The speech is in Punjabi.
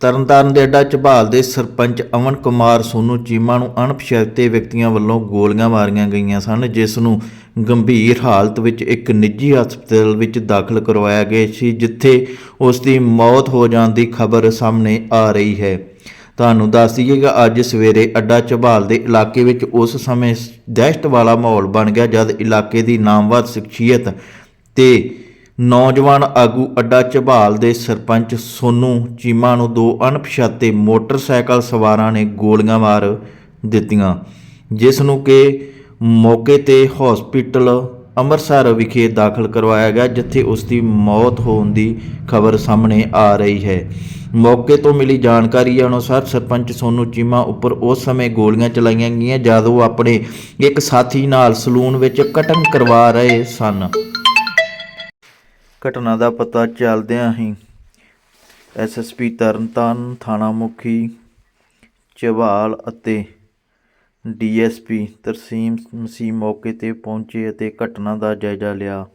ਤਰਨਤਾਰਨ ਦੇ ਅੱਡਾ ਝਬਾਲ ਦੇ ਸਰਪੰਚ ਅਮਨ ਕੁਮਾਰ ਸੋਨੂ ਚੀਮਾ ਨੂੰ ਅਣਪਛਾਤੇ ਵਿਅਕਤੀਆਂ ਵੱਲੋਂ ਗੋਲੀਆਂ ਮਾਰੀਆਂ ਗਈਆਂ ਸਨ, ਜਿਸ ਨੂੰ ਗੰਭੀਰ ਹਾਲਤ ਵਿੱਚ ਇੱਕ ਨਿੱਜੀ ਹਸਪਤਾਲ ਵਿੱਚ ਦਾਖਲ ਕਰਵਾਇਆ ਗਿਆ ਸੀ, ਜਿੱਥੇ ਉਸ ਦੀ ਮੌਤ ਹੋ ਜਾਣ ਦੀ ਖਬਰ ਸਾਹਮਣੇ ਆ ਰਹੀ ਹੈ। ਤੁਹਾਨੂੰ ਦੱਸ ਦਈਏ ਕਿ ਅੱਜ ਸਵੇਰੇ ਅੱਡਾ ਝਬਾਲ ਦੇ ਇਲਾਕੇ ਵਿੱਚ ਉਸ ਸਮੇਂ ਦਹਿਸ਼ਤ ਵਾਲਾ ਮਾਹੌਲ ਬਣ ਗਿਆ, ਜਦ ਇਲਾਕੇ ਦੀ ਨਾਮਵਰ ਸ਼ਖਸੀਅਤ ਤੇ ਨੌਜਵਾਨ ਆਗੂ ਅੱਡਾ ਝਬਾਲ ਦੇ ਸਰਪੰਚ ਸੋਨੂ ਚੀਮਾ ਨੂੰ ਦੋ ਅਣਪਛਾਤੇ ਮੋਟਰਸਾਈਕਲ ਸਵਾਰਾਂ ਨੇ ਗੋਲੀਆਂ ਮਾਰ ਦਿੱਤੀਆਂ, ਜਿਸ ਨੂੰ ਕਿ ਮੌਕੇ ਤੇ ਹਸਪੀਟਲ ਅੰਮ੍ਰਿਤਸਰ ਵਿਖੇ ਦਾਖਲ ਕਰਵਾਇਆ ਗਿਆ, ਜਿੱਥੇ ਉਸ ਦੀ ਮੌਤ ਹੋਣ ਦੀ ਖਬਰ ਸਾਹਮਣੇ ਆ ਰਹੀ ਹੈ। ਮੌਕੇ ਤੋਂ ਮਿਲੀ ਜਾਣਕਾਰੀ ਅਨੁਸਾਰ ਸਰਪੰਚ ਸੋਨੂ ਚੀਮਾ ਉੱਪਰ ਉਸ ਸਮੇਂ ਗੋਲੀਆਂ ਚਲਾਈਆਂ ਗਈਆਂ, ਜਦ ਉਹ ਆਪਣੇ ਇੱਕ ਸਾਥੀ ਨਾਲ ਸਲੂਨ ਵਿੱਚ ਕਟਿੰਗ ਕਰਵਾ ਰਹੇ ਸਨ। ਘਟਨਾ ਦਾ ਪਤਾ ਚੱਲਦਿਆਂ ਹੀ ਐਸਐਸਪੀ ਤਰਨਤਾਰਨ ਥਾਣਾ ਮੁਖੀ ਚਵਾਲ ਅਤੇ ਡੀਐਸਪੀ ਤਰਸੀਮ ਮਸੀਹ ਮੌਕੇ ਤੇ ਪਹੁੰਚੇ ਅਤੇ ਘਟਨਾ ਦਾ ਜਾਇਜ਼ਾ ਲਿਆ।